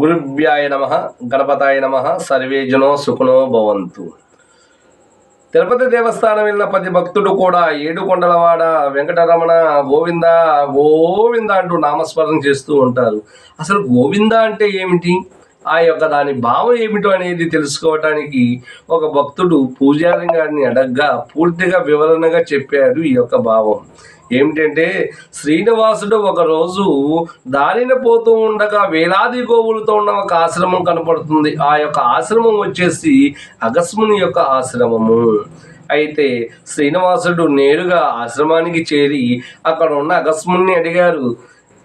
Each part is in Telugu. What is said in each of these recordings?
గురుభ్యాయ నమ గణపతాయ నమ సర్వేజనో సుఖనో భవంతు. తిరుపతి దేవస్థానం వెళ్ళిన ప్రతి భక్తుడు కూడా ఏడుకొండలవాడ వెంకటరమణ గోవింద గోవింద అంటూ నామస్మరణ చేస్తూ ఉంటారు. అసలు గోవింద అంటే ఏమిటి? ఆ యొక్క దాని భావం ఏమిటో అనేది తెలుసుకోవటానికి ఒక భక్తుడు పూజారి గారిని అడగ్గా పూర్తిగా వివరణగా చెప్పారు ఈ యొక్క భావం. ఏమిటంటే శ్రీనివాసుడు ఒకరోజు దారిన పోతూ ఉండగా వేలాది గోవులతో ఉన్న ఒక ఆశ్రమం కనపడుతుంది. ఆ యొక్క ఆశ్రమం వచ్చేసి అగస్ముని యొక్క ఆశ్రమము. అయితే శ్రీనివాసుడు నేరుగా ఆశ్రమానికి చేరి అక్కడ ఉన్న అగస్ముని అడిగారు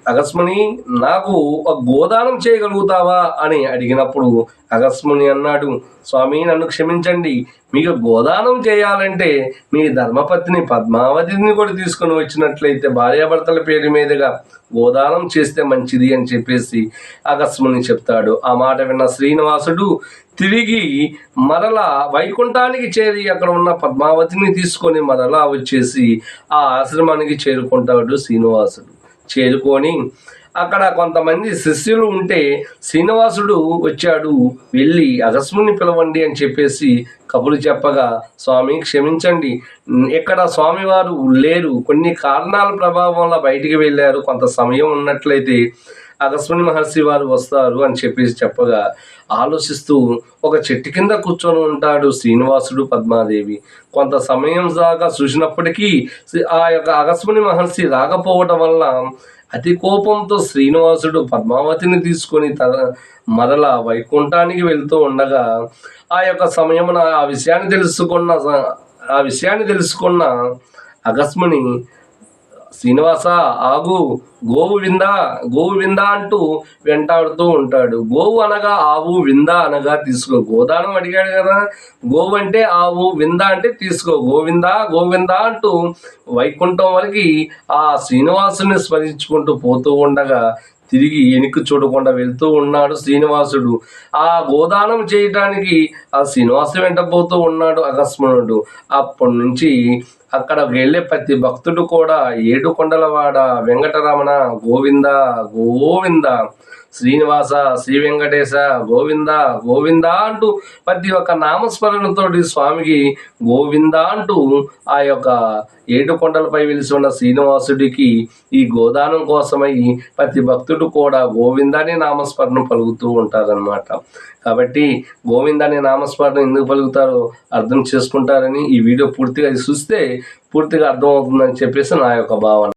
అగస్ముని నాకు ఒక గోదానం చేయగలుగుతావా? అని అడిగినప్పుడు అగస్ముని అన్నాడు స్వామి నన్ను క్షమించండి. మీకు గోదానం చేయాలంటే మీ ధర్మపత్ని పద్మావతిని కూడా తీసుకొని వచ్చినట్లయితే భార్యాభర్తల పేరు మీదుగా గోదానం చేస్తే మంచిది అని చెప్పేసి అగస్ముని చెప్తాడు. ఆ మాట విన్న శ్రీనివాసుడు తిరిగి మరలా వైకుంఠానికి చేరి అక్కడ ఉన్న పద్మావతిని తీసుకొని మరలా వచ్చేసి ఆ ఆశ్రమానికి చేరుకుంటాడు శ్రీనివాసుడు. చేరుకొని అక్కడ కొంతమంది శిష్యులు ఉంటే శ్రీనివాసుడు వచ్చాడు వెళ్ళి అగస్ముని పిలవండి అని చెప్పేసి కబురు చెప్పగా స్వామి క్షమించండి. ఇక్కడ స్వామివారు లేరు. కొన్ని కారణాల ప్రభావం వల్ల బయటికి వెళ్ళారు. కొంత సమయం ఉన్నట్లయితే అగస్మణి మహర్షి వారు వస్తారు అని చెప్పేసి చెప్పగా ఆలోచిస్తూ ఒక చెట్టు కింద కూర్చొని ఉంటాడు శ్రీనివాసుడు పద్మాదేవి. కొంత సమయం దాకా చూసినప్పటికీ ఆ యొక్క అగస్మణి మహర్షి రాకపోవటం వల్ల అతి కోపంతో శ్రీనివాసుడు పద్మావతిని తీసుకొని తన మరల వైకుంఠానికి వెళ్తూ ఉండగా ఆ యొక్క సమయమున ఆ విషయాన్ని తెలుసుకున్న ఆ విషయాన్ని తెలుసుకున్న అగస్ముని శ్రీనివాస ఆగు గోవు విందా గోవు విందా అంటూ వెంటాడుతూ ఉంటాడు. గోవు అనగా ఆవు విందా అనగా తీసుకో. గోదానం అడిగాడు కదా. గోవు అంటే ఆవు విందా అంటే తీసుకో. గోవిందా గోవిందా అంటూ వైకుంఠం వరకు ఆ శ్రీనివాసుని స్మరించుకుంటూ పోతూ ఉండగా తిరిగి వెనుక్కి చూడకుండా వెళ్తూ ఉన్నాడు శ్రీనివాసుడు. ఆ గోదానం చేయటానికి ఆ శ్రీనివాసు వెంట పోతూ ఉన్నాడు అకస్మానుడు అప్పటి నుంచి అక్కడ వెళ్ళే ప్రతి భక్తుడు కూడా ఏడు కొండలవాడ వెంకటరమణ గోవింద గోవింద శ్రీనివాస శ్రీ వెంకటేశ గోవింద గోవింద అంటూ ప్రతి ఒక్క నామస్మరణతోటి స్వామికి గోవింద అంటూ ఆ యొక్క ఏడు కొండలపై వెలిసి ఉన్న శ్రీనివాసుడికి ఈ గోదానం కోసమై ప్రతి భక్తుడు కూడా గోవిందాని నామస్మరణ పలుకుతూ ఉంటారనమాట కాబట్టి గోవిందాని నామస్మరణ ఎందుకు పలుకుతారో అర్థం చేసుకుంటారని ఈ వీడియో పూర్తిగా చూస్తే పూర్తిగా అర్థమవుతుందని చెప్పేసి నా యొక్క భావన.